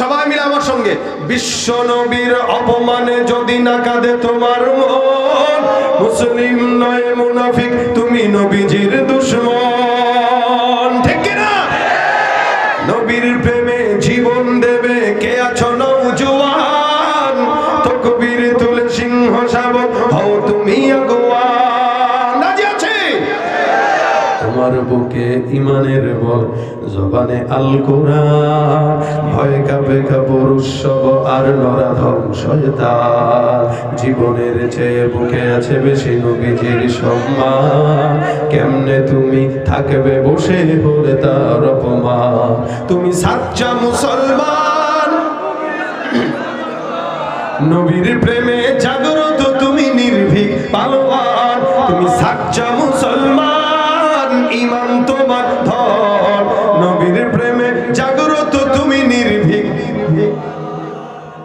সবাই মিলে আমার সঙ্গে। বিশ্ব নবীর অপমানে যদি না কাঁদে তোমার মন, মুসলিম নয়, মুনাফিক, তুমি নবীজির দুশ্মন। ঠিক কিনা নবীর প্রেমে জীবন দেবে কে আছো নৌজওয়ান তকবীর তুলে সিংহ শাবক হও তুমি আগুয়ান। তোমার বুকে ইমানের বল জবানে আল কোরআন ভয় কাপে কাপড় উৎসব আর নরা ধ্বংসতার জীবনের চেয়ে বুকে আছে বেশি নবীজির সম্মান। কেমনে তুমি থাকবে বসে হলে তার অপমান? তুমি সাচ্চা মুসলমান। নবীর প্রেমে জাগ্রত তুমি নির্ভীক পালোয়ান। তুমি সাচ্চা মুসলমান।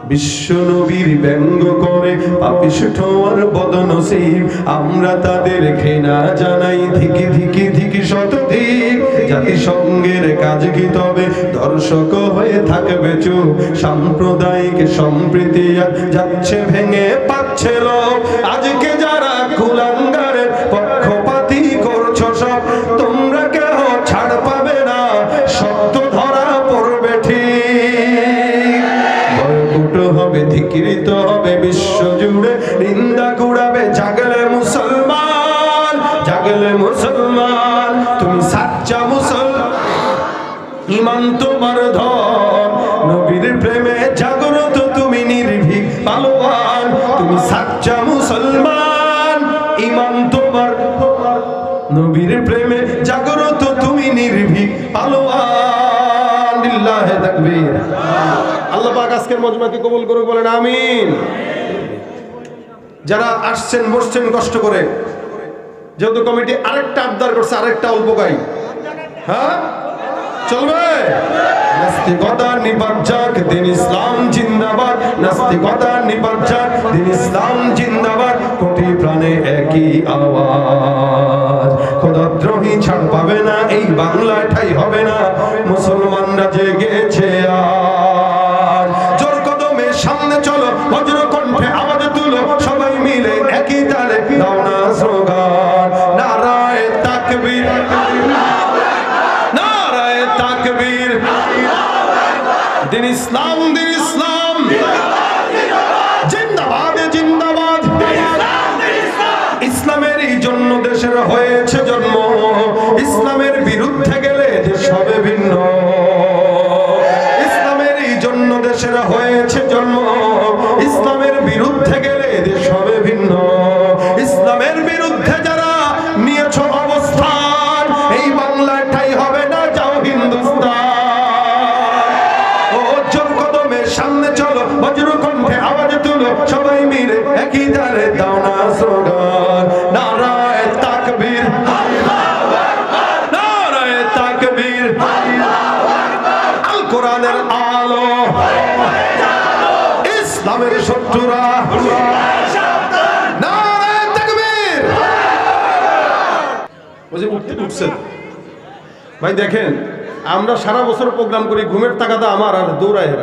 বিশ্ব নবীর ব্যঙ্গ করে পাপিষ্ঠ আর বদনসিব, আমরা তাদের ঘৃণা জানাই ধিকি ধিকি ধিকি শতধিক জাতিসংঘের কাজ কি তবে দর্শক হয়ে থাকবে চুপ। সাম্প্রদায়িক সম্প্রীতি যাচ্ছে ভেঙে পাচ্ছে লোক আজকে যারা কুলাঙ্গারের জাগলে মুসলমান জাগলে মুসলমান, তুমি সাচ্চা মুসলমান। ইমান তোমার ধন, নবীর প্রেমে জাগ্রত তুমি নির্ভীক পালোয়ান, তুমি সাচ্চা মুসলমান। ইমান তোমার নবীর প্রেমে জাগ্রত তুমি নির্ভীক পালোয়ান। আল্লাহ পাক আজকের মজমাকে কবুল করুক বলেন? আমিন। যারা আসছেন, বসছেন, কষ্ট করে। যেহেতু কমিটি আরেকটা আবদার করছে, আরেকটা গাই হ্যাঁ? চলবে? নাস্তিকতা নিপাত যাক, দিন ইসলাম জিন্দাবাদ। নাস্তিকতা নিপাত যাক, দিন ইসলাম দিন ইসলাম দিন ইসলাম। জিন্দাবাদ জিন্দাবাদ। ইসলামেরই জন্য দেশের হয়েছে নারায় তাকবীর। নারায় তাকবীর। আল কোরআনের আলো। ইসলামের শত্রুরা। ভাই, দেখেন, আমরা সারা বছর প্রোগ্রাম করি, ঘুমের টাকাটা আমার আর দৌড়ায়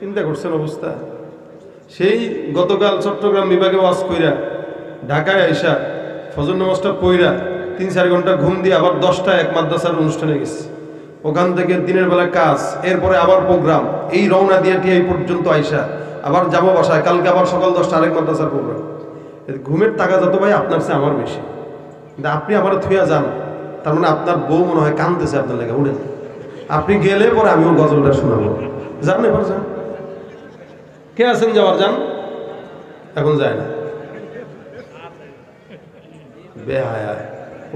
চিন্তা করছেন অবস্থা? সেই গতকাল চট্টগ্রাম বিভাগে ওয়াজ কইরা ঢাকায় আইসা ফজর নামাজটা পইরা তিন, চার ঘণ্টা ঘুম দিয়ে আবার দশটা এক মাদ্রাসার অনুষ্ঠানে গেছি। ওখান থেকে দিনের বেলা কাজ, এরপরে আবার প্রোগ্রাম, এই রওনা দিয়ে এই পর্যন্ত আইসা আবার যাব বাসায়, কালকে আবার সকাল দশটা আরেক মাদ্রাসার প্রোগ্রাম। ঘুমের টাকা যত ভাই আপনার চেয়ে আমার বেশি। কিন্তু আপনি আমার থুয়া যান, তার মানে আপনার বউ মনে হয় কানতেছে আপনার লেগে, উঠেন। আপনি গেলে পরে আমিও গজলটা শোনাবো। যান এবার যান। কে আছেন যাওয়ার যান এখন যায় না। বেহায়া।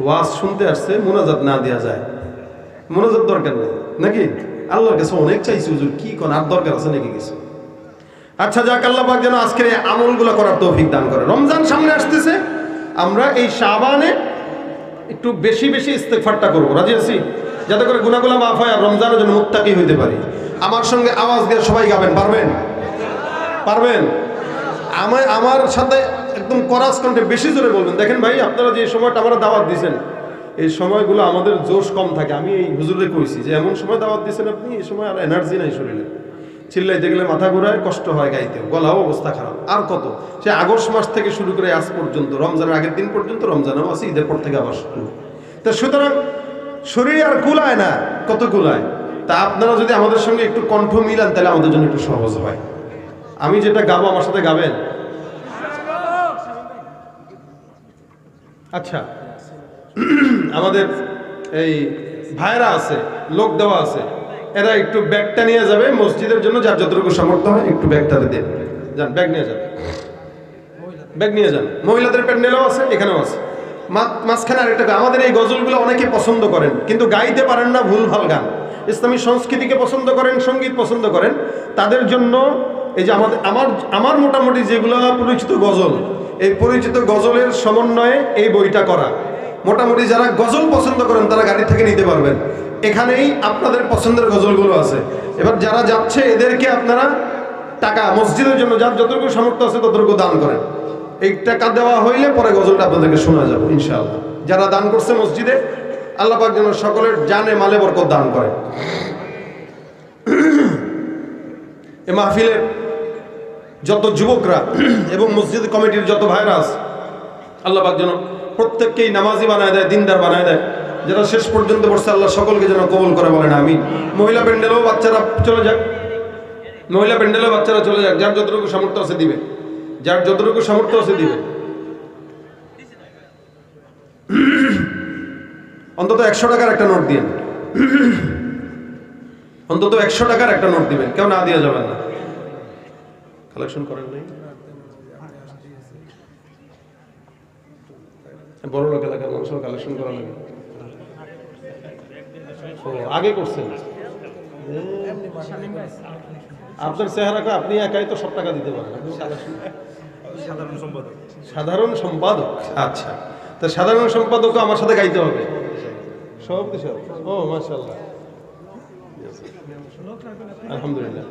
ওয়াজ শুনতে আসছে, মোনাজাত না দেওয়া যায়। মোনাজাত দরকার নেই। নাকি? আল্লাহর কাছে অনেক চাইছি হুজুর। কি কোন আর দরকার আছে নাকি কিছু? আচ্ছা যাক, আল্লাহ পাক যেন আজকের এই আমলগুলো করার তৌফিক দান করে রমজান সামনে আসতেছে। আমরা এই শাবানে একটু বেশি বেশি ইস্তেগফারটা করব। রাজি আছি? যাতে করে গুনাহগুলো মাফ হয় আর রমজানের জন্য মুত্তাকি হইতে পারি। আমার সঙ্গে আওয়াজ দিয়ে সবাই গাবেন, পারবেন? পারবেন? আমার আমার সাথে একদম করাস কণ্ঠে বেশি জোরে বলবেন। দেখেন ভাই, আপনারা যে সময়টা আমরা দাওয়াত দিয়েছেন, এই সময়গুলো আমাদের জোশ কম থাকে। আমি এই হুজুরে কইছি যে, এমন সময় দাওয়াত দিয়েছেন আপনি, এই সময় আর এনার্জি নাই শরীরে। চিল্লাইতে গেলে মাথা ঘোরায়, কষ্ট হয় গাইতে। গলাও অবস্থা খারাপ। আর কত? সে আগস্ট মাস থেকে শুরু করে আজ পর্যন্ত, রমজানের আগের দিন পর্যন্ত, রমজানও আছে, ঈদের পর থেকে আবার শুরু। তা সুতরাং, শরীর আর কুলায় না। কত কুলায়? তা আপনারা যদি আমাদের সঙ্গে একটু কণ্ঠ মিলান, তাহলে আমাদের জন্য একটু সহজ হয়। আমি যেটা গাবো আমার সাথে গাবেন? আচ্ছা। আমাদের এই ভাইরা আছে, লোক দেওয়া আছে, এরা একটু ব্যাগটা নিয়ে যাবে মসজিদের জন্য, যার যতটুকু সামর্থ্য হয় একটু ব্যাগটা দেন যান, ব্যাগ নিয়ে যান। ব্যাগ নিয়ে যান। মহিলাদের প্যান্ডেলও আছে, এখানেও আছে। মাঝখানে আরেকটা। আমাদের এই গজলগুলো অনেকে পছন্দ করেন, কিন্তু গাইতে পারেন না ভুল ভালো গান। ইসলামী সংস্কৃতিকে পছন্দ করেন, সংগীত পছন্দ করেন, তাদের জন্য এই যে আমাদের, আমার আমার মোটামুটি যেগুলো পরিচিত গজল, এই পরিচিত গজলের সমন্বয়ে এই বইটা করা। মোটামুটি যারা গজল পছন্দ করেন, তারা গাড়ি থেকে নিতে পারবেন। এখানেই আপনাদের পছন্দের গজলগুলো আছে। এবার যারা যাচ্ছে, এদেরকে আপনারা টাকা, মসজিদের জন্য যার যতটুকু সামর্থ্য আছে, ততটুকু দান করেন। এই টাকা দেওয়া হইলে পরে গজলটা আপনাদেরকে শোনা যাবে, ইনশাআল্লাহ। যারা দান করছে মসজিদে, আল্লাহ পাক যেন সকলের জানে, মালে বরকত দান করে। এ মাহফিলের যত যুবকরা এবং মসজিদ কমিটির যত ভাইরাস আছে, আল্লাহ পাক যেন প্রত্যেককেই নামাজি বানায় দেয়, দিনদার বানায় দেয় যারা শেষ পর্যন্ত বসছে আল্লাহ সকলকে যেন কবল করে বলেন আমি মহিলা প্যান্ডেলও বাচ্চারা চলে যাক। মহিলা প্যান্ডেলও বাচ্চারা চলে যাক, যার যতটুকু সামর্থ্য আছে দিবে। যার যতটুকু সামর্থ্য আছে দিবে। অন্তত একশো টাকার একটা নোট দিন অন্তত একশো টাকার একটা নোট দিবেন, কেউ না দিয়ে যাবে না। কালেকশন করেন নাই? বড় লোক এলাকার মানুষের কালেকশন করা লাগে। ও আগে করছেন? আপনার চেহারাকে আপনি একাই তো সব টাকা দিতে পারেন সাধারণ সম্পাদক। সাধারণ সম্পাদক? আচ্ছা। তা সাধারণ সম্পাদকও আমার সাথে গাইতে হবে? সব কিছু ও মাশাল্লাহ আলহামদুলিল্লাহ।